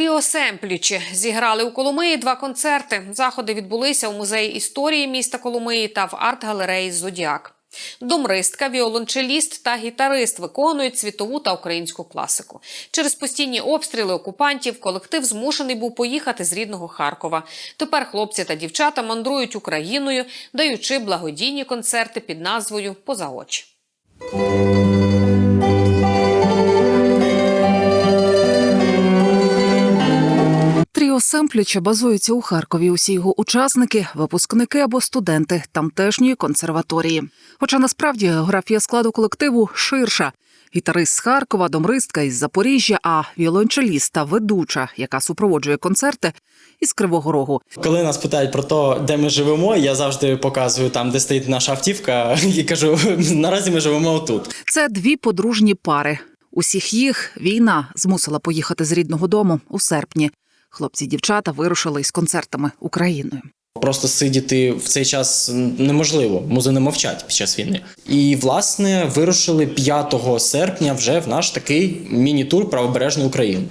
Тріо Семплічі зіграли у Коломиї два концерти. Заходи відбулися у музеї історії міста Коломиї та в арт-галереї Зодіак. Домристка, віолончеліст та гітарист виконують світову та українську класику. Через постійні обстріли окупантів колектив змушений був поїхати з рідного Харкова. Тепер хлопці та дівчата мандрують Україною, даючи благодійні концерти під назвою Поза очі. Тріо Семпліча базується у Харкові. Усі його учасники, випускники або студенти тамтешньої консерваторії. Хоча насправді географія складу колективу ширша. Гітарист з Харкова, домристка із Запоріжжя, а віолончеліст та ведуча, яка супроводжує концерти із Кривого Рогу. Коли нас питають про те, де ми живемо, я завжди показую там, де стоїть наша автівка, і кажу: наразі ми живемо тут. Це дві подружні пари. Усіх їх війна змусила поїхати з рідного дому у серпні. Хлопці дівчата вирушили із концертами Україною. Просто сидіти в цей час неможливо, музи не мовчать під час війни. І власне вирушили 5 серпня вже в наш такий міні-тур правобережної України.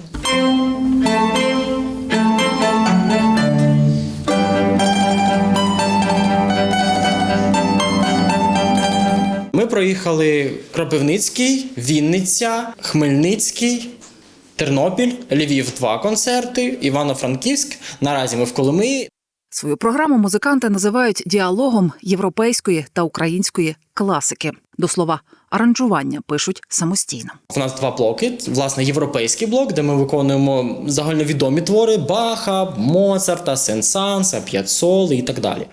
Ми проїхали Кропивницький, Вінниця, Хмельницький, Тернопіль, Львів, два концерти, Івано-Франківськ. Наразі ми в Коломиї. Свою програму музиканти називають діалогом європейської та української класики. До слова, аранжування пишуть самостійно. У нас два блоки. Власне, європейський блок, де ми виконуємо загальновідомі твори Баха, Моцарта, Сен-Санса, П'яцоли і так далі.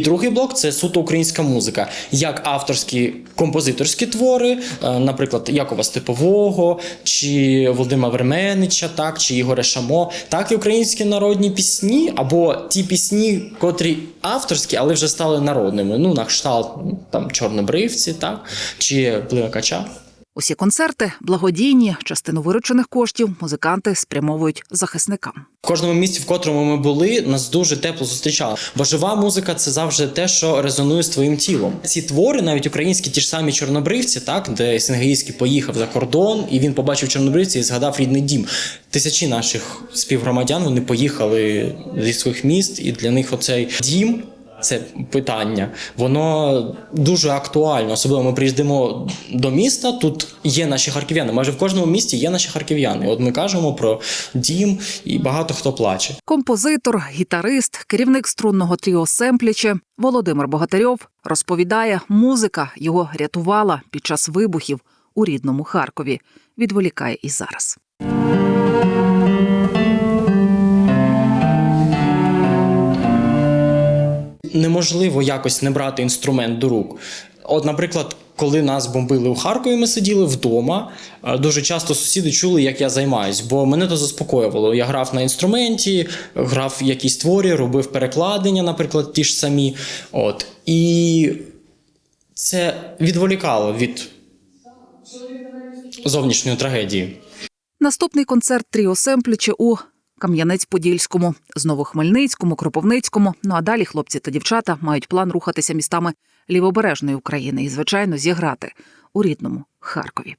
Другий блок це суто українська музика, як авторські композиторські твори, е, наприклад, Якова Степового, чи Володимира Верменича, так, чи Ігоря Шамо, так і українські народні пісні, або ті пісні, котрі авторські, але вже стали народними. Ну, на кшталт там Чорнобривці, так, чи Плива Кача. Усі концерти благодійні, частину виручених коштів музиканти спрямовують захисникам. В кожному місці, в котрому ми були, нас дуже тепло зустрічали. Бо жива музика це завжди те, що резонує з твоїм тілом. Ці твори, навіть українські, ті ж самі чорнобривці, так де Сінгеїський поїхав за кордон, і він побачив чорнобривці і згадав рідний дім. Тисячі наших співгромадян вони поїхали зі своїх міст, і для них оцей дім. Це питання, воно дуже актуально. Особливо ми приїздимо до міста. Тут є наші харків'яни. Майже в кожному місті є наші харків'яни. От ми кажемо про дім, і багато хто плаче. Композитор, гітарист, керівник струнного тріо Семпліче Володимир Богатарьов розповідає, музика його рятувала під час вибухів у рідному Харкові. Відволікає і зараз. Неможливо якось не брати інструмент до рук. От, наприклад, коли нас бомбили у Харкові, ми сиділи вдома. е, Дуже часто сусіди чули, як я займаюсь, бо мене то заспокоювало. Я грав на інструменті, грав якісь творі, робив перекладення, наприклад, ті ж самі. От. І це відволікало від зовнішньої трагедії. Наступний концерт Тріо Семпліче у Кам'янець-Подільському, знову Хмельницькому, Кропивницькому. Ну а далі хлопці та дівчата мають план рухатися містами лівобережної України і, звичайно, зіграти у рідному Харкові.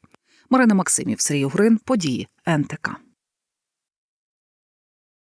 Марина Максимів, Сергій Грин, події НТК.